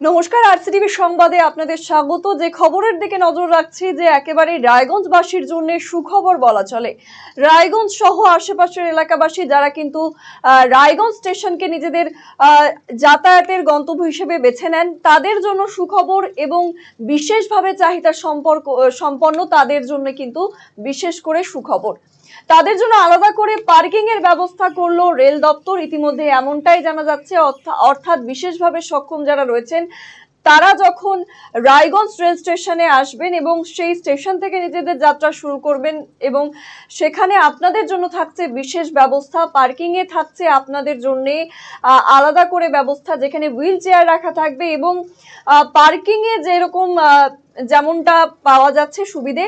নমস্কার আরসিটিভি সংবাদে আপনাদের স্বাগত। যে খবরের দিকে নজর রাখছি, যে একেবারে রায়গঞ্জবাসীর জন্য সুখবর বলা চলে। রায়গঞ্জ সহ আশেপাশের এলাকাবাসী, যারা কিন্তু রায়গঞ্জ স্টেশনকে নিজেদের যাতায়াতের গন্তব্য হিসেবে বেছে নেন, তাদের জন্য সুখবর এবং বিশেষভাবে চাহিদা সম্পর্ক সম্পন্ন তাদের জন্য কিন্তু বিশেষ করে সুখবর। তাদের জন্য আলাদা করে পার্কিং এর ব্যবস্থা করল রেল দপ্তর। ইতিমধ্যে এমনটাই জানা যাচ্ছে। অর্থা- অর্থাৎ বিশেষভাবে সক্ষম যারা রয়েছেন, তারা যখন রায়গঞ্জ রেল স্টেশনে আসবেন এবং সেই স্টেশন থেকে নিজেদের যাত্রা শুরু করবেন এবং সেখানে আপনাদের জন্য থাকছে বিশেষ ব্যবস্থা পার্কিং এ থাকছে আপনাদের জন্য আলাদা করে ব্যবস্থা যেখানে হুইল চেয়ার রাখা থাকবে এবং পার্কিং এ যেরকম যেমনটা পাওয়া যাচ্ছে সুবিধে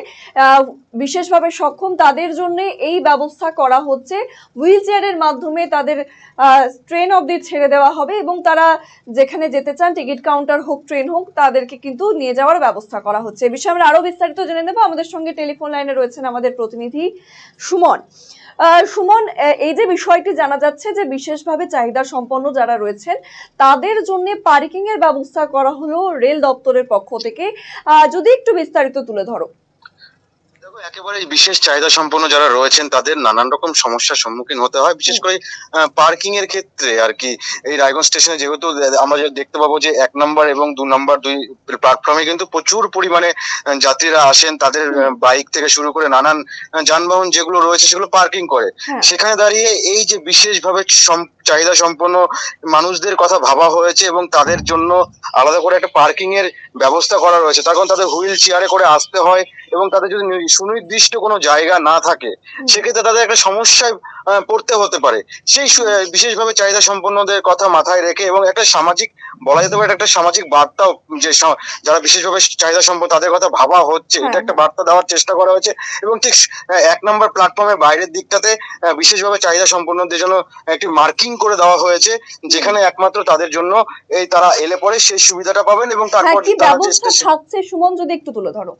বিশেষভাবে সক্ষম তাদের জন্য এই ব্যবস্থা করা হচ্ছে। হুইল চেয়ারের মাধ্যমে তাদের ট্রেন অবধি ছেড়ে দেওয়া হবে এবং তারা যেখানে যেতে চান, টিকিট কাউন্টার হোক, ট্রেন হোক, তাদেরকে কিন্তু নিয়ে যাওয়ার ব্যবস্থা করা হচ্ছে। এ বিষয়ে আমরা আরও বিস্তারিত জেনে নেব। আমাদের সঙ্গে টেলিফোন লাইনে রয়েছেন আমাদের প্রতিনিধি সুমন। সুমন এই যে বিষয়টি জানা যাচ্ছে যে বিশেষভাবে চাহিদা সম্পন্ন যারা রয়েছেন, তাদের জন্য পার্কিং এর ব্যবস্থা করা হলো রেল দপ্তরের পক্ষ থেকে। যদি একটু বিস্তারিত তুলে ধরো। একেবারে বিশেষ চাহিদা সম্পন্ন যারা রয়েছেন তাদের নানান রকম সমস্যার সম্মুখীন হতে হয়। বিশেষ করে পার্কিং এর ক্ষেত্রে আর কি এই রায়গঞ্জ স্টেশনে যেহেতু আমরা দেখতে পাবো যে এক নম্বর এবং দু নম্বর দুই প্ল্যাটফর্মে কিন্তু প্রচুর পরিমাণে যাত্রীরা আসেন। তাদের বাইক থেকে শুরু করে নানান যানবাহন যেগুলো রয়েছে সেগুলো পার্কিং করে। হ্যাঁ। সেখানে দাঁড়িয়ে এই যে বিশেষভাবে চাহিদা সম্পন্ন মানুষদের কথা ভাবা হয়েছে এবং তাদের জন্য আলাদা করে একটা পার্কিং এর ব্যবস্থা করা রয়েছে তার কারণ তাদের হুইল চেয়ারে করে আসতে হয় এবং তাদের যদি সুনির্দিষ্ট কোনো জায়গা না থাকে সেক্ষেত্রে তাদের একটা সমস্যায় পড়তে হতে পারে সেই বিশেষভাবে চাহিদা সম্পন্নদের কথা মাথায় রেখে এবং একটা সামাজিক বলা যেতে পারে একটা সামাজিক বার্তাও যে যারা বিশেষভাবে চাহিদা সম্পন্ন তাদের কথা ভাবা হচ্ছে এটা হ্যাঁ। একটা বার্তা দেওয়ার চেষ্টা করা হয়েছে এবং ঠিক এক নম্বর প্ল্যাটফর্মের বাইরের দিকটাতে বিশেষভাবে চাহিদা সম্পন্নদের জন্য একটি মার্কিং করে দেওয়া হয়েছে যেখানে একমাত্র তাদের জন্য এই তারা এলে পরে সেই সুবিধাটা পাবেন এবং হ্যাঁ তারপর কি তারা যে ব্যবস্থা থাকছে সুমন যদি একটু তুলে ধরো।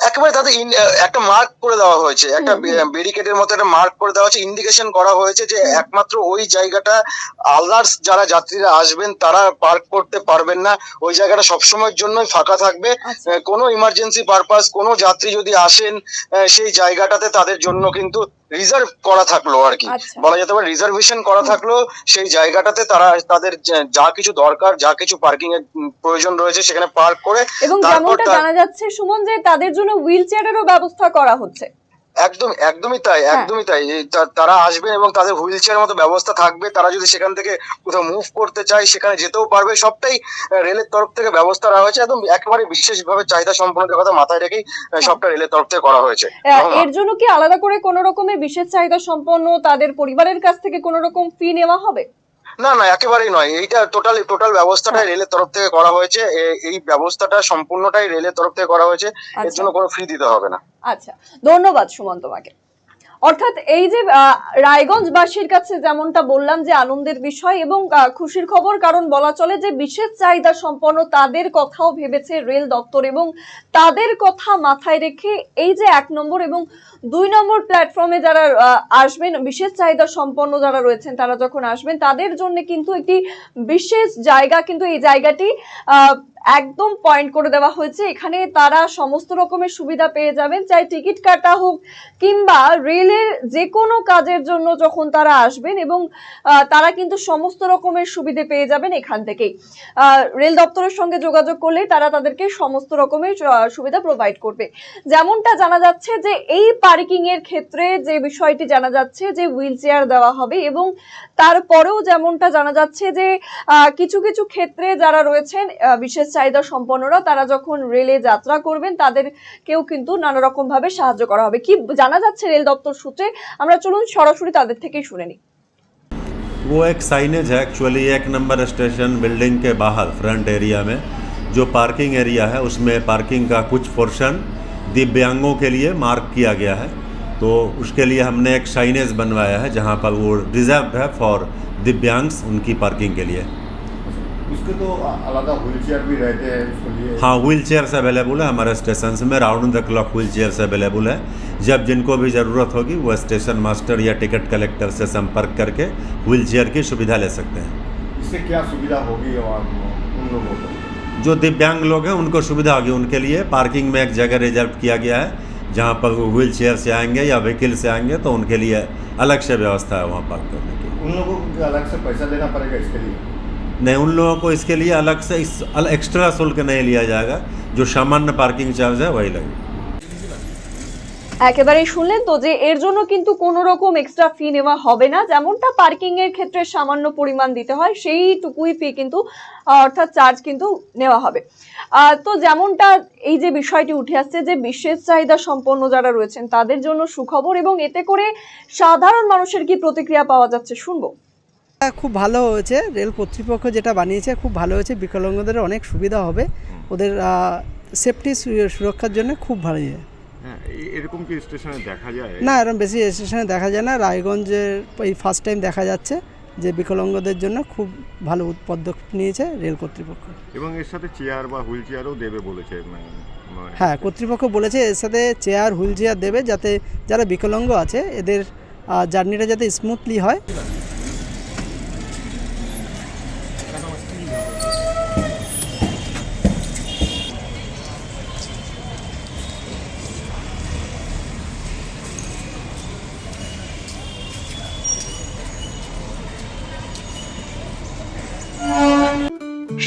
একেবারে তাদের একটা মার্ক করে দেওয়া হয়েছে। একটা ব্যারিকেডের মতো একটা মার্ক করে দেওয়া হয়েছে। ইন্ডিকেশন করা হয়েছে যে একমাত্র ওই জায়গাটা আলাদার্স যারা যাত্রীরা আসবেন তারা পার্ক করতে পারবেন না। ওই জায়গাটা সবসময়ের জন্যই ফাঁকা থাকবে। আচ্ছা। কোনো ইমার্জেন্সি পারপাস কোনো যাত্রী যদি আসেন সেই জায়গাটাতে তাদের জন্য কিন্তু রিজার্ভ করা থাকল আর কি। আচ্ছা। বলা যেতে পারে রিজার্ভেশন করা থাকল। সেই জায়গাটাতে তারা তাদের যা- কিছু দরকার যা কিছু পার্কিং এর প্রয়োজন রয়েছে সেখানে পার্ক করে এবং তারপর যেমনটা জানা যাচ্ছে সুমন যে তাদের জন্য হুইল চেয়ারেরও ব্যবস্থা করা হচ্ছে। একদম একদমই তাই হ্যাঁ। একদমই তাই। তারা আসবেন এবং তাদের হুইল চেয়ার মতো ব্যবস্থা থাকবে। তারা যদি সেখান থেকে কোথাও মুভ করতে চায় সেখানে যেতেও পারবে। সবটাই রেলের তরফ থেকে ব্যবস্থা রাখা হয়েছে। একদম একেবারে বিশেষভাবে চাহিদা সম্পন্নদের কথা মাথায় রেখেই সবটা রেলের তরফ থেকে করা হয়েছে। এর জন্য কি আলাদা করে কোনো রকমের বিশেষ চাহিদা সম্পন্ন তাদের পরিবারের কাছ থেকে কোনো রকম ফি নেওয়া হবে? না না একেবারেই নয়। এইটা টোটাল টোটাল ব্যবস্থাটাই হ্যাঁ। রেলের তরফ থেকে করা হয়েছে। এই ব্যবস্থাটা সম্পূর্ণটাই রেলের তরফ থেকে করা হয়েছে। এর আচ্ছা। জন্য কোনো ফি দিতে হবে না। আচ্ছা। ধন্যবাদ সুমন তোমাকে অর্থাৎ এই যে রায়গঞ্জবাসীর কাছে যেমনটা বললাম যে আনন্দের বিষয় এবং খুশির খবর, কারণ বলা চলে যে বিশেষ চাহিদা সম্পন্ন তাদের কথাও ভেবেছে রেল দপ্তর এবং তাদের কথা মাথায় রেখে এই যে এক নম্বর এবং দুই নম্বর প্ল্যাটফর্মে যারা আসবেন, বিশেষ চাহিদা সম্পন্ন যারা রয়েছেন, তারা যখন আসবেন, তাদের জন্য কিন্তু একটি বিশেষ জায়গা, কিন্তু এই জায়গাটি একদম পয়েন্ট করে দেওয়া হয়েছে। এখানে তারা সমস্ত রকমের সুবিধা পেয়ে যাবেন, চাই টিকিট কাটা হোক কিংবা রেলের যে কোনো কাজের জন্য যখন তারা আসবেন এবং তারা কিন্তু সমস্ত রকমের সুবিধে পেয়ে যাবেন এখান থেকেই রেল দপ্তরের সঙ্গে যোগাযোগ করলে তারা তাদেরকে সমস্ত রকমের সুবিধা প্রোভাইড করবে। যেমনটা জানা যাচ্ছে যে এই পার্কিং এর ক্ষেত্রে যে বিষয়টি জানা যাচ্ছে যে হুইল চেয়ার দেওয়া হবে এবং তারপরেও যেমনটা জানা যাচ্ছে যে কিছু কিছু ক্ষেত্রে যারা রয়েছেন বিশেষ চাহিদা সম্পন্নরা তারা যখন রেলে যাত্রা করবেন তাদেরকেও কিন্তু নানা রকম ভাবে সাহায্য করা হবে কি জানা যাচ্ছে রেল দপ্তর সূত্রে আমরা চলুন সরাসরি তাদের থেকেই শুনে নিই वो एक साइनेज है एक्चुअली एक नंबर स्टेशन बिल्डिंग के बाहर फ्रंट एरिया में जो पार्किंग एरिया है उसमें पार्किंग का कुछ पोर्शन दिव्यांगों के लिए मार्क किया गया है तो उसके लिए हमने एक साइनेज बनवाया है जहाँ पर वो रिजर्व है फॉर दिव्यांग्स उनकी पार्किंग के लिए उसके तो अलग व्हील चेयर भी रहते हैं उसके लिए। हाँ व्हील चेयर्स अवेलेबल है हमारे स्टेशन में round the clock wheel chairs available है। जब जिनको भी ज़रूरत होगी वो स्टेशन मास्टर या टिकट कलेक्टर से संपर्क करके व्हील चेयर की सुविधा ले सकते हैं। इससे क्या सुविधा होगी उन लोगों को? जो दिव्यांग लोग हैं उनको सुविधा होगी उनके लिए। पार्किंग में एक जगह रिज़र्व किया गया है जहाँ पर व्हील चेयर से आएँगे या व्हीकल से आएँगे तो उनके लिए अलग से व्यवस्था है वहाँ पार्क करने की। उन लोगों को अलग से पैसा देना पड़ेगा इसके लिए? नहीं उन लोगों को इसके लिए अलग से इस अल- एक्स्ट्रा शुल्क नहीं लिया जाएगा जो सामान्य पार्किंग चार्ज है वही लगेगा একেবারেই শুনলেন তো যে এর জন্য কিন্তু কোনো রকম এক্সট্রা ফি নেওয়া হবে না যেমনটা পার্কিং এর ক্ষেত্রে সামান্য পরিমাণ দিতে হয় সেইটুকুই ফি কিন্তু আহ, অর্থাৎ চার্জ কিন্তু নেওয়া হবে আহ, তো যেমনটা এই যে বিষয়টি উঠে আসছে যে বিশেষ চাহিদা সম্পন্ন যারা রয়েছেন তাদের জন্য সুখবর এবং এতে করে সাধারণ মানুষের কি প্রতিক্রিয়া পাওয়া যাচ্ছে শুনবো খুব ভালো হয়েছে। রেল কর্তৃপক্ষ যেটা বানিয়েছে খুব ভালো হয়েছে। বিকলাঙ্গদের অনেক সুবিধা হবে। ওদের সেফটি সুরক্ষার জন্য খুব ভালো ইয়ে। হ্যাঁ এরকম কি স্টেশনে দেখা যায়? না এরকম বেশি স্টেশনে দেখা যায় না। রায়গঞ্জের এই ফার্স্ট টাইম দেখা যাচ্ছে যে বিকলাঙ্গদের জন্য খুব ভালো পদক্ষেপ নিয়েছে রেল কর্তৃপক্ষ। এবং এর সাথে চেয়ার বা হুইল চেয়ারও দেবে বলেছে মানে- হ্যাঁ কর্তৃপক্ষ বলেছে এর সাথে চেয়ার হুইল চেয়ার দেবে যাতে যারা বিকলাঙ্গ আছে এদের জার্নিটা যাতে স্মুথলি হয়।